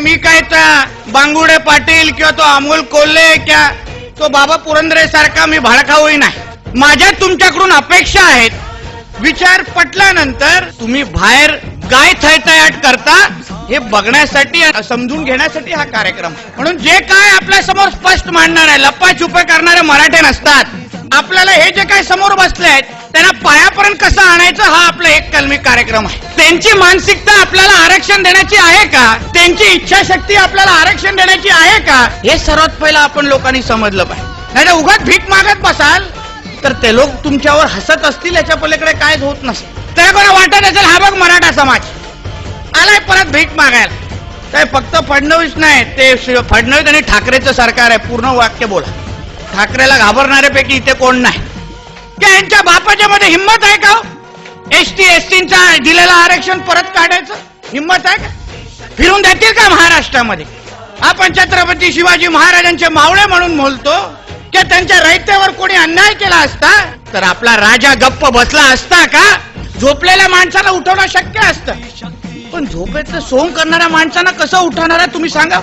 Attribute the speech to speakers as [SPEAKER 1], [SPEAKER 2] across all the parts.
[SPEAKER 1] मी काय त्या बांगुडे पाटील किंवा तो अमोल कोल्हे किंवा तो बाबा पुरंदरे सारखा मी भाडखाऊही नाही. माझ्या तुमच्याकडून अपेक्षा आहेत. विचार पटल्यानंतर तुम्ही बाहेर काय थैतयाट करता हे बघण्यासाठी समजून घेण्यासाठी हा कार्यक्रम. म्हणून जे काय आपल्यासमोर स्पष्ट मांडणार आहे लपाछुपे करणारे मराठे नसतात. आपल्याला हे जे काय समोर बसले आहेत त्यांना पायापर्यंत कसं आणायचं हा आपला एक कलमी कार्यक्रम आहे. त्यांची मानसिकता आपल्याला आरक्षण देण्याची आहे का? त्यांची इच्छाशक्ती आपल्याला आरक्षण देण्याची आहे का? हे सर्वात पहिलं आपण लोकांनी समजलं पाहिजे. नाही उगाच भीक मागत बसाल तर ते लोक तुमच्यावर हसत असतील याच्या पलीकडे कायच होत नसेल त्या कोणा वाटत असेल हा बघ मराठा समाज. आलाय परत भीक मागायला. काय फक्त फडणवीस नाही ते फडणवीस आणि ठाकरेचं सरकार आहे. पूर्ण वाक्य बोला. ठाकरेला घाबरणाऱ्यापैकी इथे कोण नाही? यांच्या बापाच्या मध्ये हिंमत आहे का हो? एसटी दिलेलं आरक्षण परत काढायचं? हिंमत आहे का? फिरून देतील का महाराष्ट्रामध्ये? आपण छत्रपती शिवाजी महाराजांचे मावळे म्हणून बोलतो की त्यांच्या रयतेवर कोणी अन्याय केला असता तर आपला राजा गप्प बसला असता का? झोपलेल्या माणसाला उठवणं शक्य असतं. पण झोपेतलं सोंग करणाऱ्या माणसांना कसं उठवणार तुम्ही सांगा?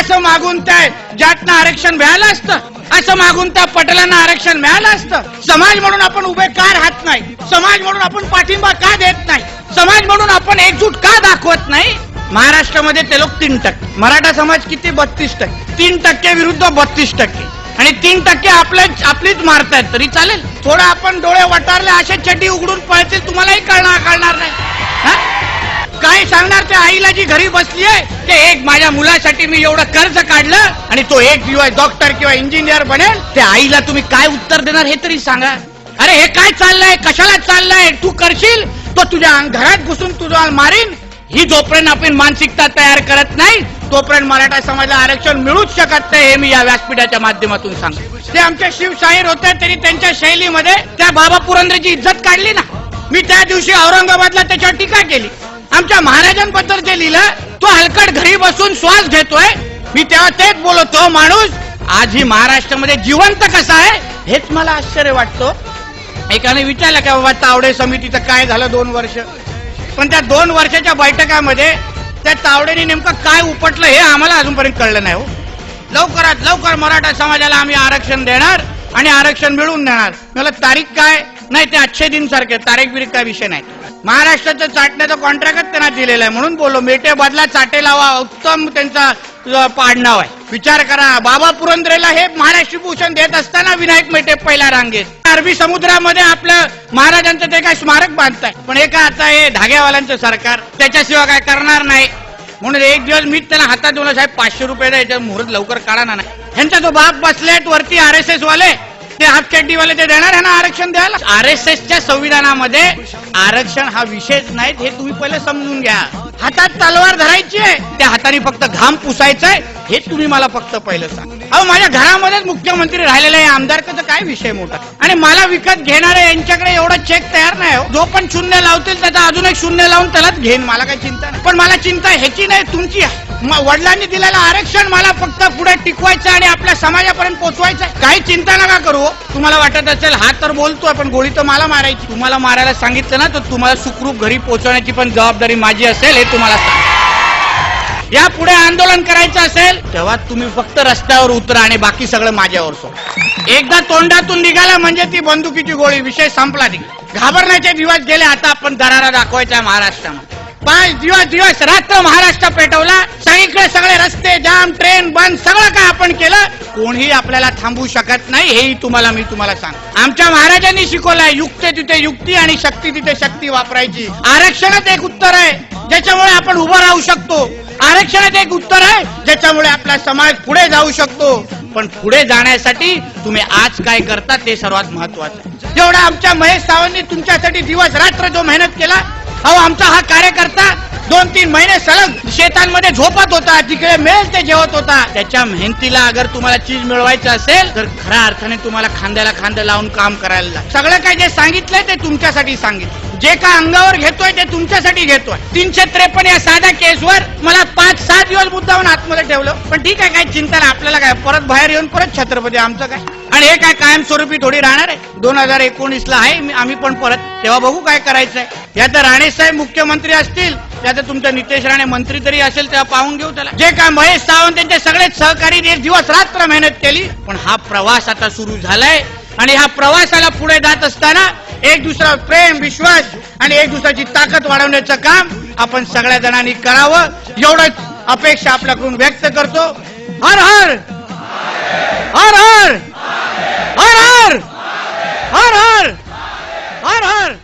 [SPEAKER 1] असं मागून त्या जातनं आरक्षण मिळालं असतं. असं मागून त्या पटेलांना आरक्षण मिळालं असतं. समाज म्हणून आपण उभे का राहत नाही? समाज म्हणून आपण पाठिंबा का देत नाही? समाज म्हणून आपण एकजूट का दाखवत नाही? महाराष्ट्रामध्ये ते लोक तीन टक्के. मराठा समाज किती बत्तीस टक्के? तीन टक्के विरुद्ध बत्तीस टक्के. आणि तीन टक्के आपल्या आपलीच मारतायत तरी चालेल. थोडं आपण डोळे वटारले असे चड्डी उघडून पळतील तुम्हालाही कळणार कळणार नाही. हा? काय सांगणार त्या आईला जी घरी बसली आहे? ते एक माझ्या मुलासाठी मी एवढं कर्ज काढलं आणि तो एक दिवस डॉक्टर किंवा इंजिनियर बनेल त्या आईला तुम्ही काय उत्तर देणार हे तरी सांगा. अरे हे काय चाललंय? कशाला चाललंय? तू करशील? तो तुझ्या अंग- घरात घुसून तुझा मारीन? ही जोपर्यंत आपण मानसिकता तयार करत नाही तोपर्यंत मराठा समाजाला आरक्षण मिळूच शकत नाही हे मी या व्यासपीठाच्या माध्यमातून सांगतो. ते आमचे शिवशाहीर होते तरी त्यांच्या शैलीमध्ये त्या बाबा पुरंदरेची इज्जत काढली ना. मी त्या दिवशी औरंगाबादला त्याच्यावर टीका केली. आमच्या महाराजांबद्दल जे लिहिलं तो हलकट घरी बसून श्वास घेतोय. मी तेव्हा तेच बोलतो माणूस आजही महाराष्ट्रामध्ये जिवंत कसा आहे? हेच मला आश्चर्य वाटतो. एकाने विचारलं का बाबा तावडे समितीचं काय झालं दोन वर्ष? पण त्या दोन वर्षाच्या बैठकामध्ये त्या तावडेने नेमकं काय उपटलं हे आम्हाला अजूनपर्यंत कळलं नाही हो. लवकरात लवकर मराठा समाजाला आम्ही आरक्षण देणार आणि आरक्षण मिळवून देणार. मला तारीख काय? नाही ते अच्छे दिन सारखे तारीख बिरीख काय विषय नाही. महाराष्ट्राचं चाटण्याचं कॉन्ट्रॅक्टच त्यांना दिलेलं आहे. म्हणून बोललो मेटे बदला चाटे लावा उत्तम त्यांचा पाडणाव पाडनाव आहे. विचार करा बाबा पुरंदरेला हे महाराष्ट्र भूषण देत असताना विनायक मेटे पहिल्या रांगेत अरबी समुद्रामध्ये आपलं महाराजांचं ते काय स्मारक बांधताय. पण हे आता हे धाग्यावाल्यांचं सरकार त्याच्याशिवाय काय करणार नाही. म्हणून एक दिवस मीच त्यांना हातात देऊन साहेब पाचशे रुपये द्या मुहूर्त लवकर काढा ना नाही. ह्यांचा तो बाप बसलेत वरती आर एस एस वाले ते हाफ चड्डीवाले ते देणार आहे ना आरक्षण द्यायला? आर एस एसच्या संविधानामध्ये आरक्षण हा विषयच नाही हे तुम्ही पहिले समजून घ्या. हातात तलवार धरायची आहे. त्या हाताने फक्त घाम पुसायचा आहे हे तुम्ही मला फक्त पहिलं सांग. अहो माझ्या घरामध्येच मुख्यमंत्री राहिलेले आहे आमदारचं काय विषय मोठा. आणि मला विकत घेणारे यांच्याकडे एवढा चेक तयार नाही हो. जो पण शून्य लावतील त्याचा अजून एक शून्य लावून त्यालाच घेईन. मला काही चिंता नाही. पण मला चिंता ह्याची नाही तुमची आहे. वडिलांनी दिलेलं आरक्षण मला फक्त पुढे टिकवायचं आणि आपल्या समाजापर्यंत पोहोचवायचं आहे. काही चिंता नका करू. तुम्हाला वाटत असेल हा तर बोलतोय पण गोळी तर मला मारायची. तुम्हाला मारायला सांगितलं ना तर तुम्हाला सुखरूप घरी पोहोचवण्याची पण जबाबदारी माझी असेल हे तुम्हाला सांग या पुढे आंदोलन करायचं असेल तेव्हा तुम्ही फक्त रस्त्यावर उतरा आणि बाकी सगळं माझ्यावर सोड. एकदा तोंडातून निघाला म्हणजे ती बंदुकीची गोळी विषय संपला ती घाबरण्याचे दिवस गेले आता आपण दरारा दाखवायचा महाराष्ट्रामध्ये. पाच दिवस दिवस रात्र महाराष्ट्र पेटवला. सगळीकडे सगळे रस्ते जाम ट्रेन बंद सगळं काय आपण केलं. कोणीही आपल्याला थांबवू शकत नाही हेही तुम्हाला मी तुम्हाला सांग आमच्या महाराजांनी शिकवलंय युक्ती तिथे युक्ती आणि शक्ती तिथे शक्ती वापरायची. आरक्षणच एक उत्तर आहे ज्याच्यामुळे आपण उभं राहू शकतो. आरक्षणात एक उत्तर आहे ज्याच्यामुळे आपला समाज पुढे जाऊ शकतो. पण पुढे जाण्यासाठी तुम्ही आज काय करता ते सर्वात महत्वाचं आहे. जेवढा आमच्या महेश सावंतनी तुमच्यासाठी दिवस रात्र जो मेहनत केला अहो आमचा हा कार्यकर्ता दोन तीन महिने सलग शेतांमध्ये झोपत होता. तिकडे मिळेल ते जेवत होता. त्याच्या मेहनतीला अगर तुम्हाला चीज मिळवायचं असेल तर खऱ्या अर्थाने तुम्हाला खांद्याला खांदा लावून काम करायला सगळं काही जे सांगितलंय ते तुमच्यासाठी सांगितलं. जे काय अंगावर घेतोय ते तुमच्यासाठी घेतोय. तीनशे त्रेपन्न या साध्या केसवर मला पाच सहा दिवस मुद्दाहून आतमध्ये ठेवलं. पण ठीक आहे काय चिंता नाही. आपल्याला काय परत बाहेर येऊन परत छत्रपती आमचं काय? आणि हे काय कायमस्वरूपी थोडी राहणार आहे? दोन हजार एकोणीस ला आहे आम्ही पण परत तेव्हा बघू काय करायचंय. या तर राणे साहेब मुख्यमंत्री असतील त्यात तुमचं नितेश राणे मंत्री तरी असेल तेव्हा पाहून घेऊ त्याला. जे काय महेश सावंत त्यांचे सगळेच सहकारी एक दिवस रात्र मेहनत केली पण हा प्रवास आता सुरू झालाय. आणि ह्या प्रवासाला पुढे जात असताना एक दुसरा प्रेम विश्वास आणि एक दुसऱ्याची ताकद वाढवण्याचं काम आपण सगळ्या जणांनी करावं. एवढंच अपेक्षा आपल्याकडून व्यक्त करतो. हर हर! हर हर! हर हर! हर हर! Honor!